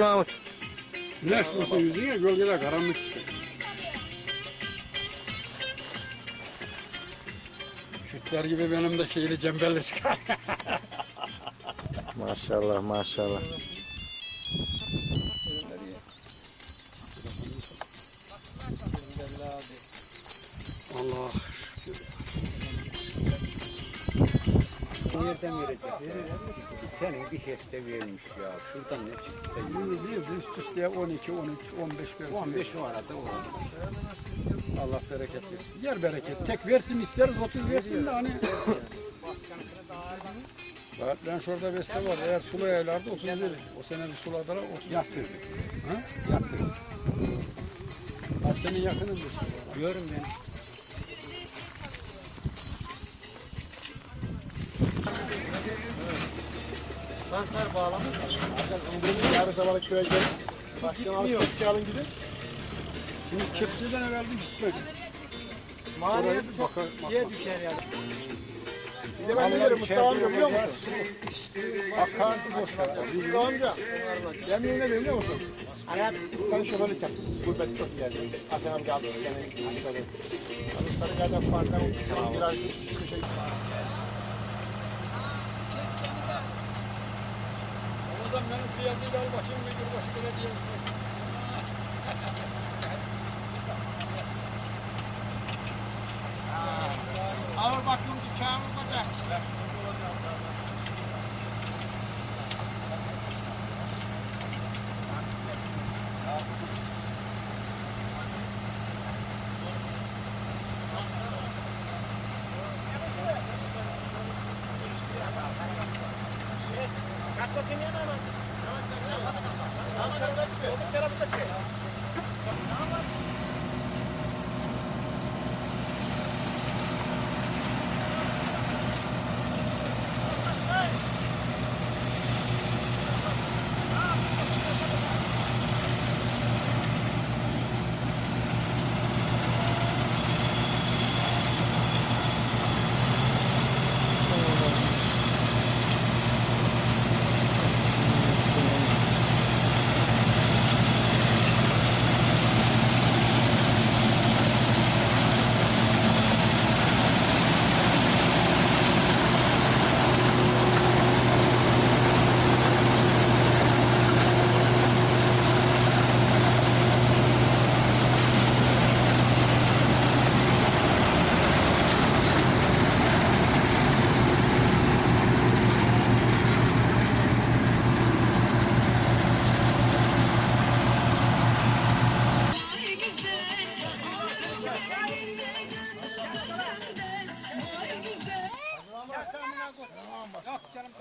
Mahmut. Güneş vursa yüzüne gölgeler karanlık. Kütler gibi benim de şeyli cembelli çıkar. Maşallah maşallah. Allah. Nereden verecek? Senin bir heste vermiş ya. Şuradan ne çıktı? Üst üste 12, 13, 15 belki. 15 o arada o. Allah bereket versin. Yer bereket. Tek versin isteriz 30 versin de hani. Bak ben şurada beste var. Eğer sulu yaylarda 30 verir. O sene bir suladılar 30 yaptı. Ha? Yaptı. Ha, senin yakının beste var. Diyorum ben. Sansar bağlamış. Yarın sabahlık köye gel. Başkan alışveriş alın gibi. Şimdi kepçeden evvel bir gitmedi. Mahalleye bakar. Diye düşer ya. Bir de ben ne derim Mustafa amca biliyor musun? Akartı boşver. Mustafa amca. Yemin ne biliyor musun? Hayat sen şoförlük yap. Gurbet çok geldi. Hasan amca aldı. Yani. Hani Sarıgay'dan farklı biraz kışa Ramazan benim şu yazıyla al bakayım müdür başı belediye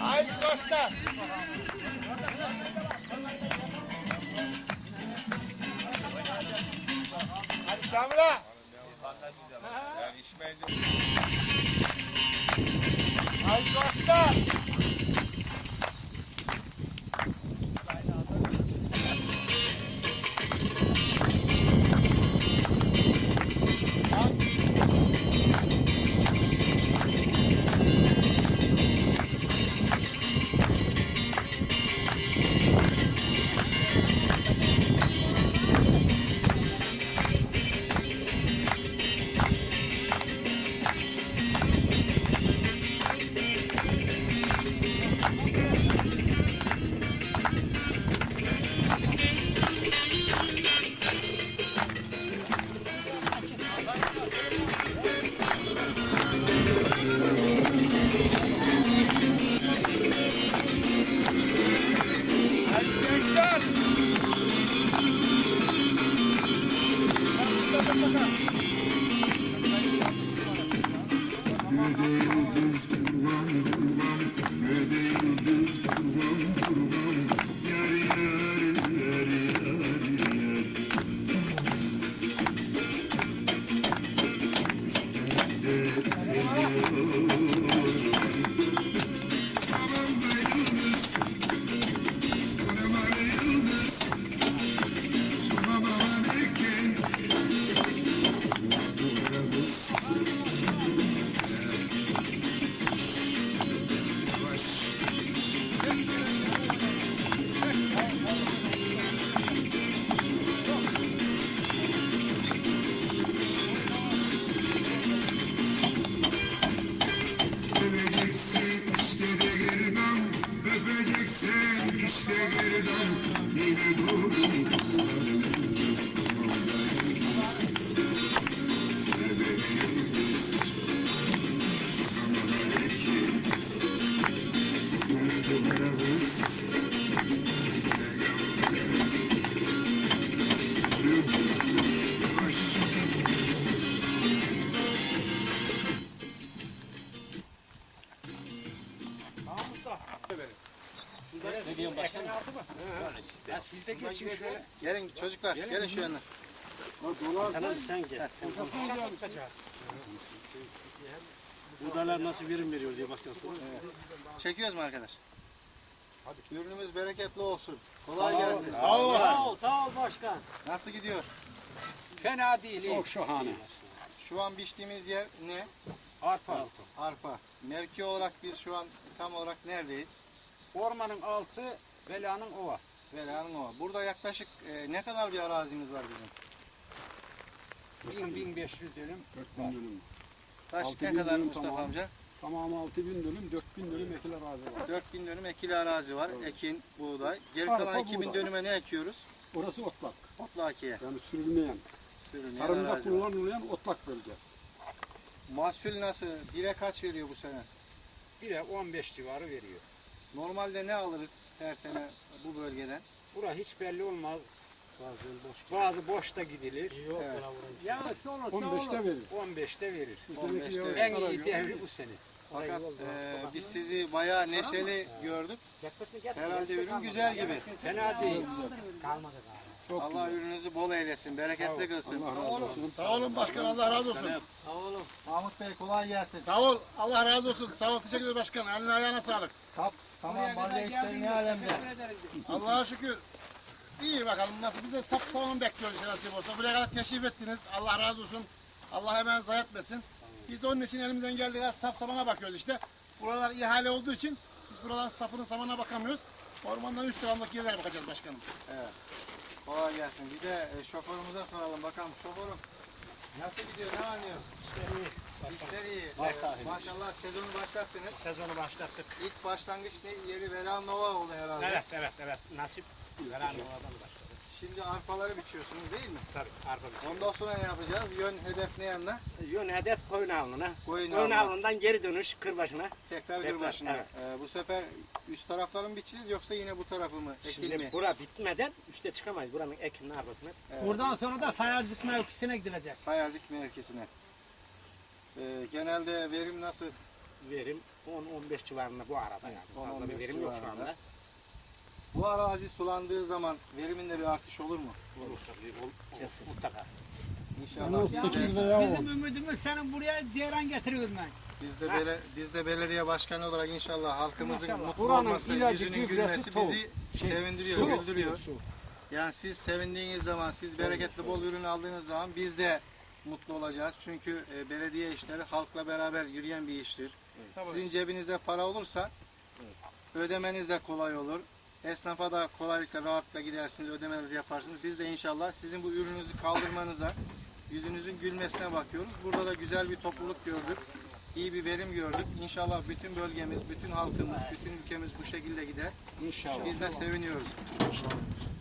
Haydi dostlar. Hadi Şamil'e. Haydi dostlar. Yürüdüğümüz bir Gelin çocuklar gelin şu yana. Sen gel. Buğdalar nasıl verim veriyor diye başkan soruyor. Çekiyoruz mu arkadaş? Hadi. Ürünümüz bereketli olsun. Kolay gelsin. Sağ ol, sağ ol başkan. Nasıl gidiyor? Fena değil. Çok şahane. Şu an biçtiğimiz yer ne? Arpa. Arpa. Mevki olarak biz şu an tam olarak neredeyiz? Ormanın altı, belanın ova. Velanın o. Burada yaklaşık e, ne kadar bir arazimiz var bizim? 1000 1500 dönüm. 4000 dönüm. Taş Altı ne bin kadar Mustafa tamam. amca? Tamamı 6000 dönüm, 4000 dönüm ekil arazi var. 4000 dönüm ekili arazi var. Ekin, buğday. Geri Arpa, kalan 2000 buğday. dönüme ne ekiyoruz? Orası otlak. Otlakiye. Yani sürülmeyen, Sürünüyen tarımda kullanılmayan otlak bölge. Mahsul nasıl? Bire kaç veriyor bu sene? Bir de 15 civarı veriyor. Normalde ne alırız her sene bu bölgeden? Bura hiç belli olmaz. Bazı boşta gidilir. Evet. Yani olursa 15'te verir. 15'te verir. Bu 15'te seneki verir. yağış En iyi devri bu sene. Fakat e, biz sizi bayağı neşeli gördük. Herhalde ürün güzel gibi. Fena değil. Çok Allah ürününüzü bol eylesin, bereketli kılsın. Allah razı olsun. Sağ olun başkan, Allah razı olsun. Sağ olun. Mahmut Bey kolay gelsin. Sağ ol. Allah razı olsun. Sağ ol. Teşekkür ederim başkan. Eline ayağına sağlık. Sap, saman, balya işleri ne alemde? Allah'a şükür. İyi bakalım nasıl. Biz de sap tamam bekliyoruz işte nasip olsa. Buraya kadar teşrif ettiniz. Allah razı olsun. Allah hemen zayi etmesin. Biz de onun için elimizden geldiği kadar sap samana bakıyoruz işte. Buralar ihale olduğu için biz buralar sapının samana bakamıyoruz. Ormandan 3 gramlık yerlere bakacağız başkanım. Kolay gelsin. Bir de e, şoförümüze soralım bakalım. Şoförüm nasıl gidiyor, ne anlıyor? İşler iyi. Evet, maşallah sezonu başlattınız. Sezonu başlattık. İlk başlangıç ne? Yeri Velanova oldu herhalde. Evet evet evet. Nasip veren ovadan başladı. Şimdi arpaları biçiyorsunuz değil mi? Tabii arpa bir Ondan sonra ne yapacağız? Yön hedef ne yanına? Yön hedef koyun avluna. Koyun Koyun avlundan geri dönüş kırbaşına. Tekrar Tekrar, başına. evet. Ee, bu sefer üst tarafları mı biçeceğiz yoksa yine bu tarafı mı? Ekil Şimdi mi? bura bitmeden üste çıkamayız. Buranın ekinin arpasına. Buradan sonra da sayarcık mevkisine gidilecek. Sayarcık mevkisine. Ee, genelde verim nasıl? Verim 10-15 civarında bu arada yani. Fazla 10-15 bir verim yok şu civarında. anda. Bu arazi sulandığı zaman veriminde bir artış olur mu? Olur tabii. Ol, kesin. Mutlaka. İnşallah. Biz de, 8 veya 10. Bizim ümidimiz senin buraya ceyran getiriyoruz ben. biz de, bele, biz de belediye başkanı olarak inşallah halkımızın Maşallah. mutlu Buranın olması, yüzünün gülmesi bizi sevindiriyor, Su, güldürüyor. su. Yani siz sevindiğiniz zaman, siz bereketli bol ürün aldığınız zaman biz de mutlu olacağız. Çünkü e, belediye işleri halkla beraber yürüyen bir iştir. Sizin cebinizde para olursa ödemeniz de kolay olur. Esnafa da kolaylıkla, rahatlıkla gidersiniz, ödemelerinizi yaparsınız. Biz de inşallah sizin bu ürününüzü kaldırmanıza, yüzünüzün gülmesine bakıyoruz. Burada da güzel bir topluluk gördük. iyi bir verim gördük. İnşallah bütün bölgemiz, bütün halkımız, bütün ülkemiz bu şekilde gider. İnşallah. Biz de seviniyoruz.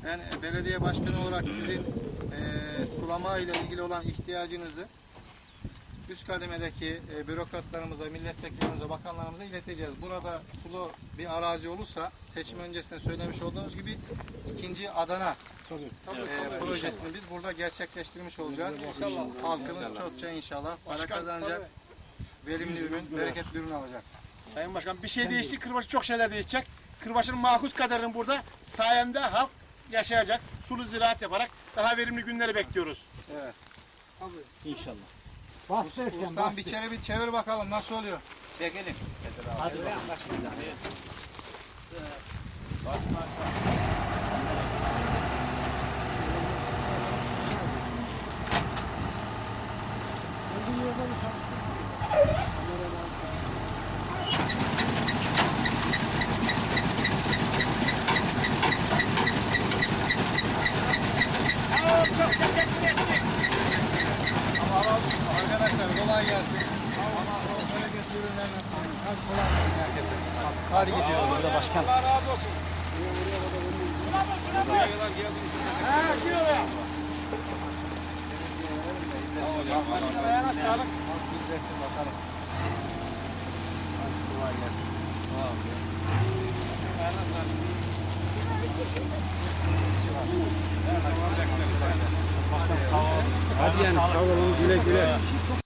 Ben belediye başkanı olarak sizin e, sulama ile ilgili olan ihtiyacınızı üst kademedeki e, bürokratlarımıza, milletvekillerimize, bakanlarımıza ileteceğiz. Burada sulu bir arazi olursa seçim öncesinde söylemiş olduğunuz gibi ikinci Adana e, projesini biz burada gerçekleştirmiş olacağız. İnşallah halkımız çokça inşallah para kazanacak, verimli ürün, bereketli ürün alacak. Sayın Başkan bir şey değişti. Kırbaç çok şeyler değişecek. Kırbaç'ın makus kadarının burada sayende halk yaşayacak. Sulu ziraat yaparak daha verimli günleri bekliyoruz. Evet. İşte. Ustam bir çevir, bir çevir bakalım nasıl oluyor? Çekelim. Hadi be. Başlayalım. Arkadaşlar Başkan. Allah razı olsun. Buraya kadar geldiğiniz için. Ha, şuraya. Başkan ayağına sağlık. Bizdesin bakalım. Kolay gelsin. Sağ ol. Ayağına sağlık. Hadi yani sağ olun güle güle.